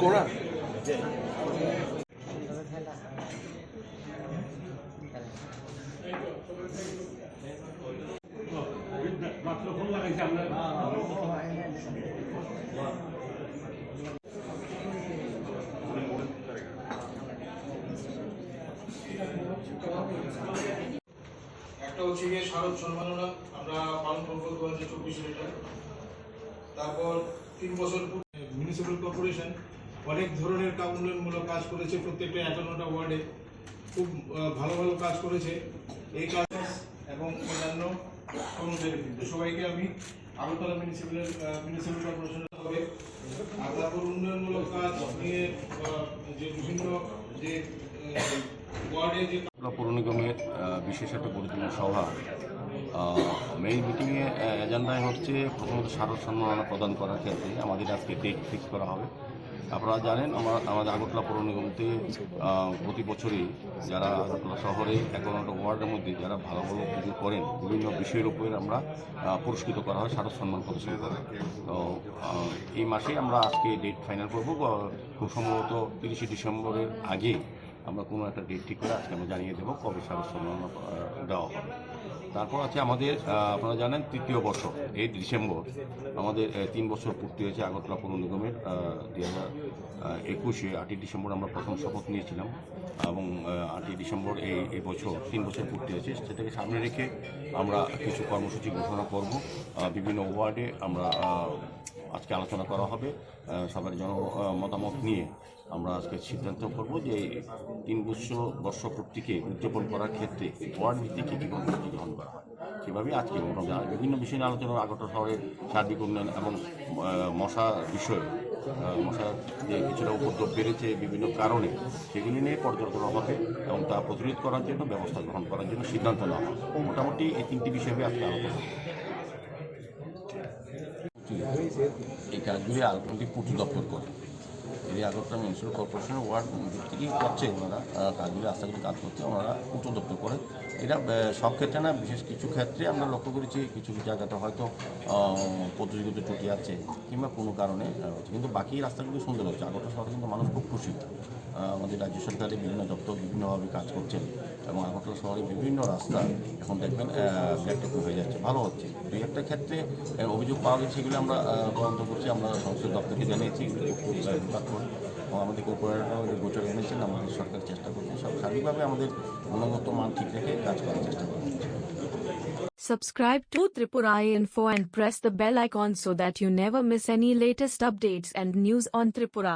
কোরা মাত্র ফোন লাগাইছি আমরা Thank you. একটা হচ্ছে গিয়ে শারদ সম্মাননা আমরা পালন করব দু হাজার চব্বিশে এটা তারপর তিন বছর মিউনিসিপ্যাল কর্পোরেশন অনেক ধরনের কা- উন্নয়নমূলক কাজ করেছে প্রত্যেকটা একান্নটা ওয়ার্ডে। খুব ভালো ভালো কাজ করেছে। এই কাজ এবং অন্যান্য কর্মচারী কিন্তু সবাইকে আমি আগরতলা মিউনিসিপ্যাল মিউনিসিপ্যাল কর্পোরেশন হবে আর তারপর উন্নয়নমূলক কাজ নিয়ে যে বিভিন্ন যে পৌর নিগমের বিশেষ একটা গুরুত্বপূর্ণ সভা মেইন মিটিংয়ে এজেন্ডায় হচ্ছে প্রথমত স্মারক সম্মাননা প্রদান করার ক্ষেত্রে আমাদের আজকে ডেট ফিক্স করা হবে আপনারা জানেন, আমার, আমাদের আগরতলা পৌর নিগমতে প্রতি বছরই যারা আগরতলা শহরে এগারোটা ওয়ার্ডের মধ্যে যারা ভালো ভালো কিছু করেন, বিভিন্ন বিষয়ের উপরে আমরা পুরস্কৃত করা হয় স্মারক সম্মান প্রদর্শন করা। তো এই মাসে আমরা আজকে ডেট ফাইনাল করব খুব সম্ভবত তিরিশে ডিসেম্বরের আগে আমরা কোনো একটা ডেট ঠিক করে আজকে আমরা জানিয়ে দেবো কবে সারা সম্মাননা আহ, দেওয়া হবে। তারপর আছে আমাদের আপনারা জানেন তৃতীয় বর্ষ এই ডিসেম্বর। আমাদের তিন বছর পূর্তি হয়েছে আগরতলা পৌর নিগমের দুই হাজার একুশে আটই ডিসেম্বর আমরা প্রথম শপথ নিয়েছিলাম। এবং আটই ডিসেম্বর এই বছর তিন বছর পূর্তি হয়েছে। সেটাকে সামনে রেখে আমরা কিছু কর্মসূচি ঘোষণা করব। বিভিন্ন ওয়ার্ডে আমরা আজকে আলোচনা করা হবে সবার জন মতামত নিয়ে আমরা আজকে সিদ্ধান্ত করব যে তিন বছর বর্ষপূর্তিকে উদযাপন করার ক্ষেত্রে ওয়ার্ড ভিত্তিক কী কী গ্রহণ করা হয় সেভাবে আজকে মোটামুটি বিভিন্ন বিষয় নিয়ে আলোচনা আগত শহরের সার্বিক উন্নয়ন এবং মশা বিষয়ে মশার যে কিছুটা উপদ্রব বেড়েছে, বিভিন্ন কারণে সেগুলি নিয়ে পর্যালোচনা হবে এবং তা প্রতিরোধ করার জন্য, ব্যবস্থা গ্রহণ করার জন্য সিদ্ধান্ত নেওয়া হবে মোটামুটি এই তিনটি বিষয়ে আজকে আলোচনা। এই কাজগুলি আলপন্টি পূর্ত দপ্তর করে। এই আগরতলা মিউনিসিপ্যাল কর্পোরেশনের ওয়ার্ড থেকেই করছে ওনারা কাজগুলি আস্তে আস্তে কাজ করছে, ওনারা উচ্চ দপ্তর করে। এটা সব ক্ষেত্রে না, বিশেষ কিছু ক্ষেত্রে আমরা লক্ষ্য করেছি কিছু কিছু জায়গাতে হয়তো প্রতিযোগিতা ত্রুটি আছে কিংবা কোনো কারণে। কিন্তু বাকি রাস্তাগুলি সুন্দর হচ্ছে। আগরতলা শহরে কিন্তু মানুষ খুব খুশি। আমাদের রাজ্য সরকারের বিভিন্ন দপ্তর বিভিন্নভাবে কাজ করছেন এবং আগরতলা শহরে বিভিন্ন রাস্তা এখন দেখবেন ব্যাকটেক হয়ে যাচ্ছে। ভালো হচ্ছে। দুই একটা ক্ষেত্রে অভিযোগ পাওয়া গেছে সেগুলো আমরা তদন্ত করছি। আমরা সংসদ দপ্তরকে জানিয়েছি। বিভাগ করে এবং আমাদের কর্পোরেটরাও যে গোচর এনেছেন আমাদের সরকার চেষ্টা করছে সব সার্বিকভাবে আমাদের গুণগত মান ঠিক রেখে কাজ করার চেষ্টা করছি Subscribe to Tripura Info and press the bell icon so that you never miss any latest updates and news on Tripura.